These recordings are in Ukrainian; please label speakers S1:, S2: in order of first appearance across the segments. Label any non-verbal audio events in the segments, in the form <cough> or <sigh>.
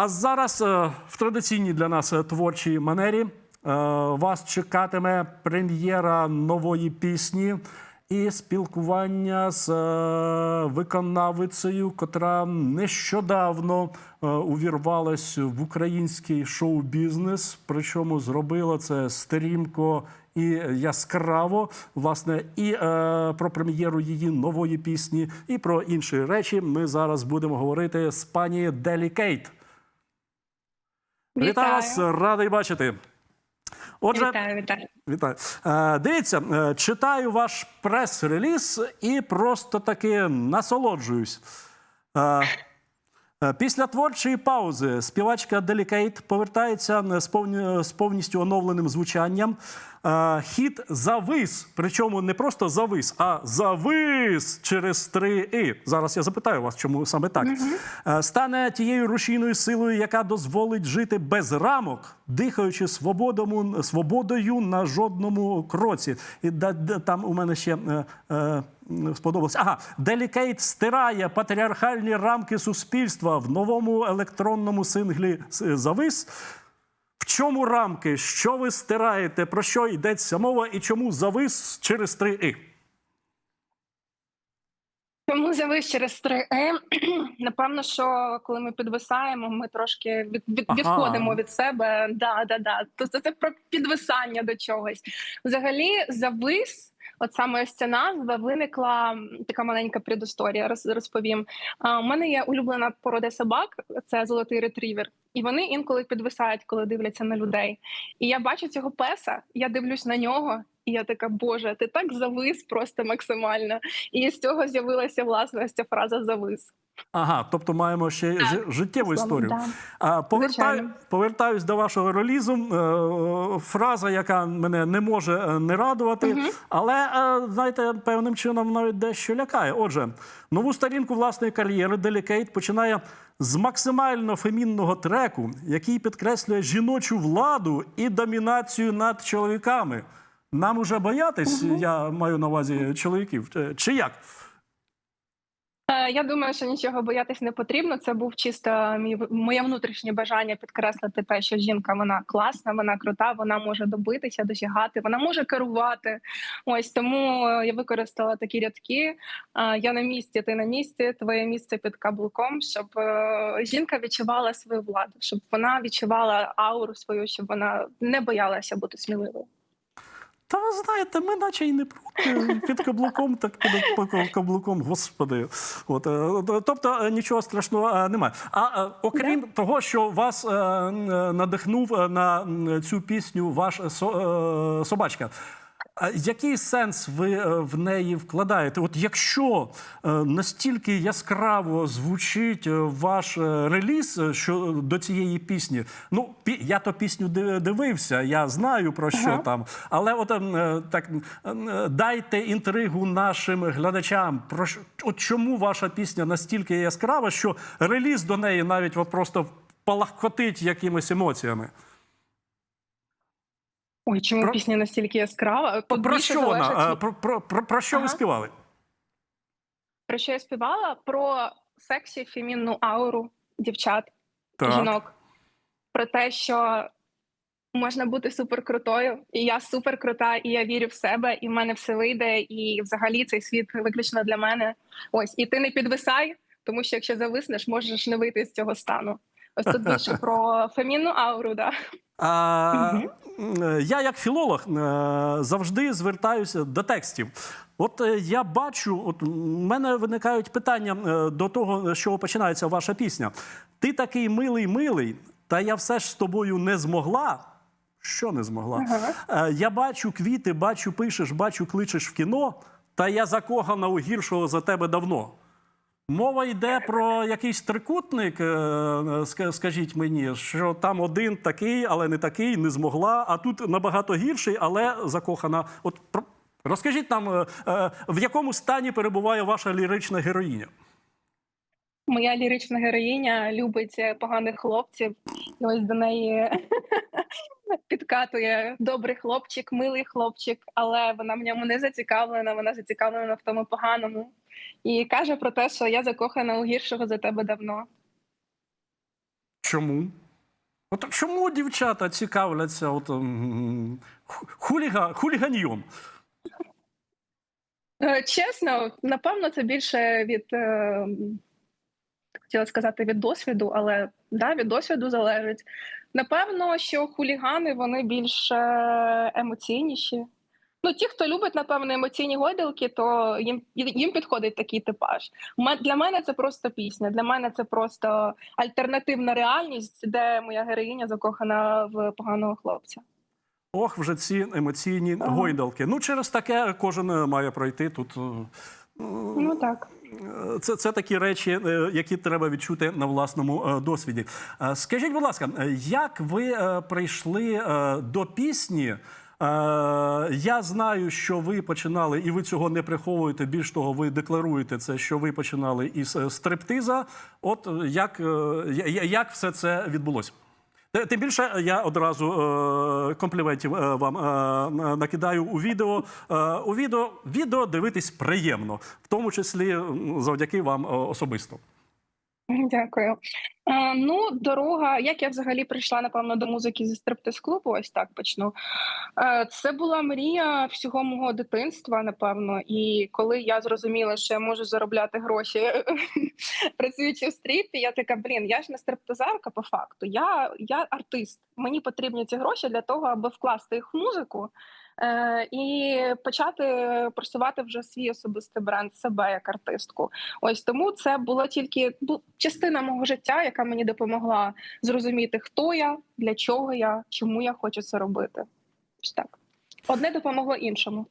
S1: А зараз е, в традиційній для нас е, творчій манері е, вас чекатиме прем'єра нової пісні і спілкування з виконавицею, котра нещодавно увірвалась в український шоу-бізнес. Причому зробила це стрімко і яскраво. Власне, і про прем'єру її нової пісні, і про інші речі ми зараз будемо говорити з пані Делі Кейт. Вітаю вас, радий бачити. Отже,
S2: Вітаю, вітаю.
S1: Вітаю. Е, дивіться, е, читаю ваш прес-реліз і просто таки насолоджуюсь. Е, е, Після творчої паузи співачка Делікейт повертається з, повні, з повністю оновленим звучанням. Е, Хіт завис, причому не просто завис, а завис через три і. Зараз я запитаю вас, чому саме так. Е, Стане тією рушійною силою, яка дозволить жити без рамок, дихаючи свободою на жодному кроці. І там у мене ще е, е, сподобалось. Ага, Делікейт стирає патріархальні рамки суспільства в новому електронному синглі Завис. В чому рамки? Що ви стираєте? Про що йдеться мова і чому завис через три і?
S2: Чому завис через 3 е <clears throat> Напевно, що коли ми підвисаємо, ми трошки від, від,
S1: Ага.
S2: відходимо від себе. Да, да, да. Тобто це про підвисання до чогось. Взагалі, завис. От саме ось ця назва виникла така маленька предісторія. Роз, розповім. У мене є улюблена порода собак, це золотий ретрівер, і вони інколи підвисають, коли дивляться на людей. І я бачу цього песа, я дивлюсь на нього, і я така, Боже, ти так завис просто максимально. І з цього з'явилася власне ця фраза завис.
S1: Ага, тобто маємо ще жи- життєву історію.
S2: да.
S1: А, повертаю, повертаюсь до вашого релізу. Е, Фраза, яка мене не може е, не радувати, але е, знаєте, певним чином навіть дещо лякає. Отже, нову сторінку власної кар'єри Делікейт починає з максимально фемінного треку, який підкреслює жіночу владу і домінацію над чоловіками. Нам уже боятись, я маю на увазі чоловіків. Е, Чи як?
S2: Е, Я думаю, що нічого боятись не потрібно. Це був чисто мій моє внутрішнє бажання підкреслити те, що жінка вона класна, вона крута, вона може добитися, досягати, вона може керувати. Ось тому е, я використала такі рядки. Е, Я на місці, ти на місці, твоє місце під каблуком, щоб жінка відчувала свою владу, щоб вона відчувала ауру свою, щоб вона не боялася бути сміливою.
S1: Та ви знаєте, ми наче й не проти під каблуком, так під каблуком, господи. От, е, тобто е, нічого страшного е, немає. А окрім того, що вас надихнув на цю пісню ваш собачка. А який сенс ви е, в неї вкладаєте? От якщо е, настільки яскраво звучить е, ваш реліз що до цієї пісні, ну я то пісню ди- дивився, я знаю про що
S2: Ага.
S1: там, але от ем, так дайте інтригу нашим глядачам. Про от чому ваша пісня настільки яскрава, що реліз до неї навіть от просто палахкотить якимись емоціями?
S2: Ой, чому
S1: Про-
S2: пісня настільки яскрава? Тут
S1: Про що вона?
S2: залежить від-
S1: Про, про, про, про що ви співали?
S2: Про що я співала? Про сексі, фемінну ауру дівчат,
S1: Так.
S2: жінок. Про те, що можна бути суперкрутою, і я суперкрута, і я вірю в себе, і в мене все вийде, і взагалі цей світ виключно для мене. Ось, і ти не підвисай, тому що якщо зависнеш, можеш не вийти з цього стану. Ось тут більше про фемінну ауру, да.
S1: А, Я, як філолог, е, завжди звертаюся до текстів. От е, я бачу, от у мене виникають питання е, до того, з чого починається ваша пісня. Ти такий милий, милий, та я все ж з тобою не змогла. Що не змогла?
S2: Ага.
S1: Е, Я бачу квіти, бачу, пишеш, бачу, кличеш в кіно, та я закохана у гіршого за тебе давно. Мова йде про якийсь трикутник, е, скажіть мені, що там один такий, але не такий, не змогла, а тут набагато гірший, але закохана. От розкажіть нам, е, е, в якому стані перебуває ваша лірична героїня?
S2: Моя лірична героїня любить поганих хлопців. І ось до неї <laughs> підкатує добрий хлопчик, милий хлопчик, але вона в ньому не зацікавлена, вона зацікавлена в тому поганому. І каже про те, що я закохана у гіршого за тебе давно.
S1: Чому? От чому дівчата цікавляться от, хуліга, хуліганьйом?
S2: Е, Чесно, напевно, це більше від е, хотіла сказати від досвіду, але да, від досвіду залежить. Напевно, що хулігани вони більш е, емоційніші. Ну, ті, хто любить, напевно, емоційні гойдалки, то їм їм підходить такий типаж. Для мене це просто пісня. Для мене це просто альтернативна реальність, де моя героїня закохана в поганого хлопця.
S1: Ох, вже ці емоційні
S2: Ага.
S1: гойдалки. Ну, через таке кожен е, має пройти тут. е,
S2: Ну так.
S1: Е, Це, це такі речі, які треба відчути на власному досвіді. Скажіть, будь ласка, як ви прийшли до пісні? Е, Я знаю, що ви починали, і ви цього не приховуєте. Більш того, ви декларуєте це, що ви починали із е, стриптиза. От е, як, як все це відбулося? Тим більше я одразу е, компліментів е, вам е, накидаю у відео. Е, у відео відео дивитись приємно, в тому числі завдяки вам особисто.
S2: Дякую. Е, ну, дорога, як я взагалі прийшла, напевно, до музики зі стриптиз-клубу, ось так почну. Е, це була мрія всього мого дитинства, напевно. І коли я зрозуміла, що я можу заробляти гроші <laughs> працюючи в стріпі, я така, блін, я ж не стриптизерка по факту. Я, я артист. Мені потрібні ці гроші для того, аби вкласти їх в музику. Е, і почати просувати вже свій особистий бренд себе як артистку. Ось тому це була тільки частина мого життя, яка мені допомогла зрозуміти, хто я, для чого я, чому я хочу це робити. Так. Одне допомогло іншому.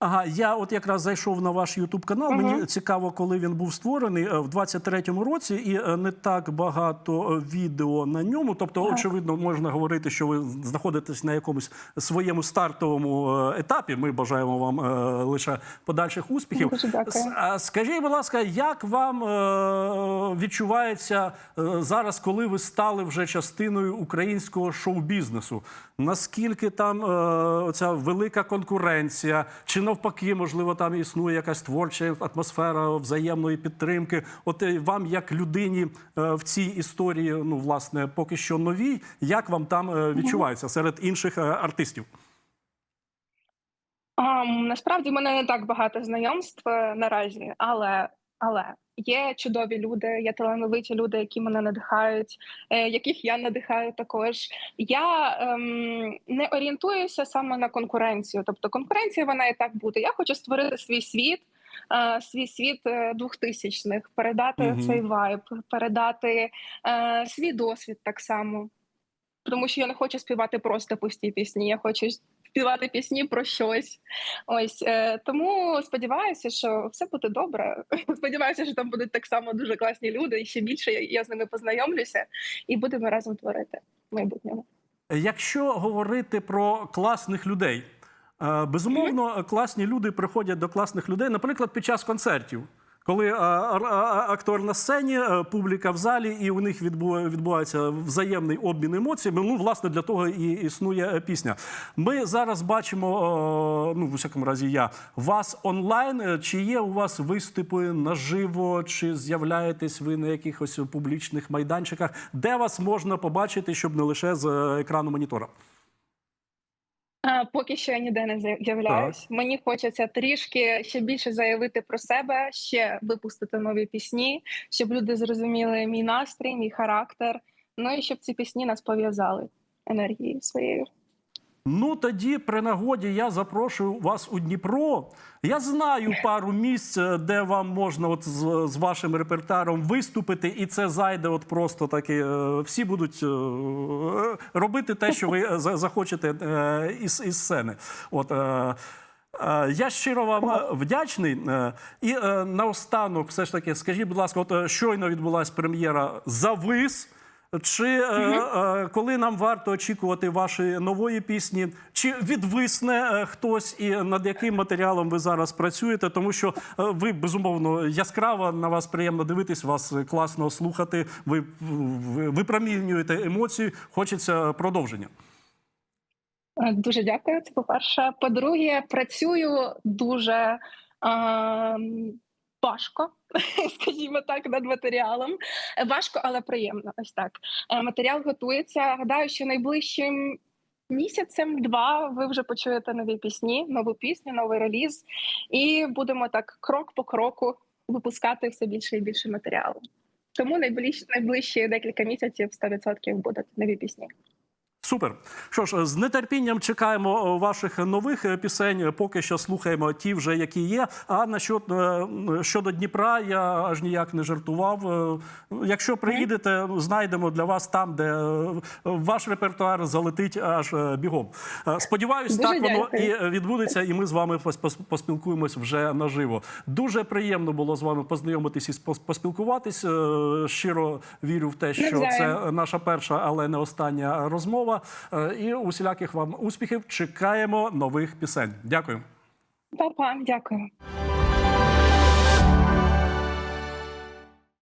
S1: Ага, я от якраз зайшов на ваш Ютуб канал. Мені цікаво, коли він був створений е, в 23-му році, і е, не так багато е, відео на ньому. Тобто,
S2: Так.
S1: очевидно, можна говорити, що ви знаходитесь на якомусь своєму стартовому етапі. Ми бажаємо вам лише подальших успіхів.
S2: Дуже дякую.
S1: Скажіть, будь ласка, як вам відчувається зараз, коли ви стали вже частиною українського шоу-бізнесу? Наскільки там оця велика конкуренція? Чи навпаки, можливо, там існує якась творча атмосфера взаємної підтримки? От е, вам, як людині е, в цій історії, ну власне, поки що новій, як вам там е, відчувається серед інших артистів?
S2: А, насправді в мене не так багато знайомств наразі, але, але є чудові люди, є талановиті люди, які мене надихають, е, яких я надихаю також. Я ем, не орієнтуюся саме на конкуренцію. Тобто конкуренція вона і так буде. Я хочу створити свій світ. е, Свій світ е, двохтисячних, передати
S1: Мгм.
S2: цей вайб, передати е, свій досвід так само. Тому що я не хочу співати просто пусті пісні. Я хочу співати пісні про щось. Ось е, тому сподіваюся, що все буде добре. <laughs> Сподіваюся, що там будуть так само дуже класні люди, і ще більше я, з ними познайомлюся і будемо разом творити в майбутньому.
S1: Якщо говорити про класних людей, е, безумовно, класні люди приходять до класних людей, наприклад, під час концертів. Коли е, ар- а- актор на сцені, е, публіка в залі, і у них відбу- відбувається взаємний обмін емоціями. Ну, власне, для того і існує е, пісня. Ми зараз бачимо, е, ну, в усякому разі, я вас онлайн. Е, Чи є у вас виступи наживо, чи з'являєтесь ви на якихось публічних майданчиках, де вас можна побачити, щоб не лише з е, екрану монітора?
S2: А, поки що я ніде не з'являюсь. Мені хочеться трішки ще більше заявити про себе, ще випустити нові пісні, щоб люди зрозуміли мій настрій, мій характер. Ну і щоб ці пісні нас пов'язали енергією своєю.
S1: Ну тоді при нагоді я запрошую вас у Дніпро. Я знаю пару місць, е, де вам можна от з, з вашим репертуаром виступити, і це зайде от просто таки. е, Всі будуть е, робити те, що ви захочете із, із сцени. От. Я щиро вам вдячний. І наостанок, все ж таки, скажіть, будь ласка, от щойно відбулася прем'єра Завис. Чи е, е, коли нам варто очікувати вашої нової пісні? Чи відвисне е, хтось і над яким матеріалом ви зараз працюєте? Тому що е, ви безумовно яскрава, на вас приємно дивитись, вас класно слухати. Ви, ви випромінюєте емоції. Хочеться продовження.
S2: Е, Дуже дякую. Це по-перше. По-друге, працюю дуже ем, важко, <laughs> скажімо так, над матеріалом. Е, Важко, але приємно. Ось так. Е, Матеріал готується. Гадаю, що найближчим місяцем два ви вже почуєте нові пісні, нову пісню, новий реліз, і будемо так крок по кроку випускати все більше і більше матеріалу. Тому найближчі, найближчі декілька місяців 100% будуть нові пісні.
S1: Супер. Що ж, з нетерпінням чекаємо е, ваших нових е, пісень. Поки що слухаємо ті, вже які є. А насчет е, щодо Дніпра, я аж ніяк не жартував. Якщо приїдете, знайдемо для вас там, де ваш репертуар залетить аж бігом. Сподіваюсь,
S2: Дуже
S1: так воно і відбудеться, і ми з вами пос- пос- поспілкуємось вже наживо. Дуже приємно було з вами познайомитись і поспілкуватись. Щиро вірю в те, що це наша перша, але не остання розмова. Е, І усіляких вам успіхів. Чекаємо нових пісень. Дякую.
S2: Па-па, дякую.